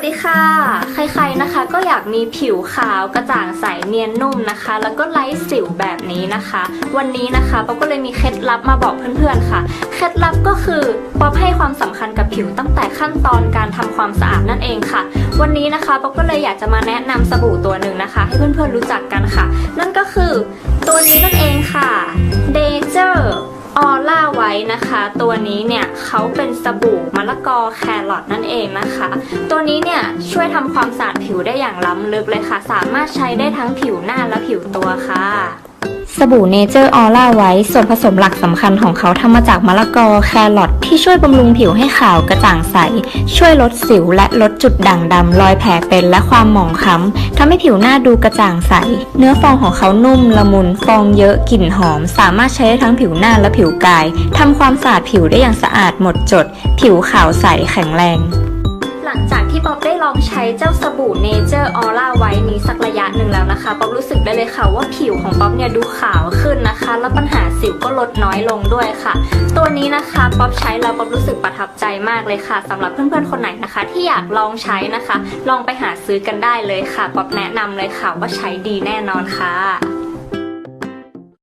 วัสดีค่ะ ใครๆนะคะก็อยากมีผิวขาวกระจ่างใสเนียนนุ่มนะคะ แล้วก็ไร้สิวแบบนี้นะคะ วันนี้นะคะป๊อปก็เลยมีเคล็ดลับมาบอกเพื่อนๆค่ะ เคล็ดลับก็คือป๊อปให้ความสำคัญกับผิวตั้งแต่ขั้นตอนการทำความสะอาดนั่นเองค่ะ วันนี้นะคะป๊อปก็เลยอยากจะมาแนะนำสบู่ตัวหนึ่งนะคะ ให้เพื่อนๆรู้จักกันค่ะ นั่นก็คือตัวนี้นั่นเองค่ะ ว้นะคะ ตัวนี้เนี่ยเขาเป็นสบู่มะละกอแครอทนั่นเองนะคะ ตัวนี้เนี่ยช่วยทำความสะอาดผิวได้อย่างล้ำลึกเลยค่ะ สามารถใช้ได้ทั้งผิวหน้าและผิวตัวค่ะ สบู่เนเจอร์ออร่าไว้ส่วนผสมหลักสำคัญของเขาทำมาจากมะละกอแครอทที่ช่วยบำรุงผิวให้ขาวกระจ่างใส ช่วยลดสิวและลดจุดด่างดำรอยแผลเป็นและความหมองคล้ำทำให้ผิวหน้าดูกระจ่างใส เนื้อฟองของเขานุ่มละมุน ฟองเยอะกลิ่นหอม สามารถใช้ได้ทั้งผิวหน้าและผิวกายทำความสะอาดผิวได้อย่างสะอาดหมดจด ผิวขาวใสแข็งแรง หลังจากที่ป๊อปได้ลองใช้เจ้าสบู่เนเจอร์ออร่าไว้นี้สักระยะหนึ่งแล้วนะคะป๊อปรู้สึกได้เลยค่ะว่าผิวของป๊อปเนี่ยดูขาวขึ้นนะคะ แล้วปัญหาสิวก็ลดน้อยลงด้วยค่ะ ตัวนี้นะคะป๊อปใช้แล้วป๊อปรู้สึกประทับใจมากเลยค่ะสำหรับเพื่อนๆคนไหนนะคะ ที่อยากลองใช้นะคะ ลองไปหาซื้อกันได้เลยค่ะป๊อปแนะนำเลยค่ะว่าใช้ดีแน่นอนค่ะ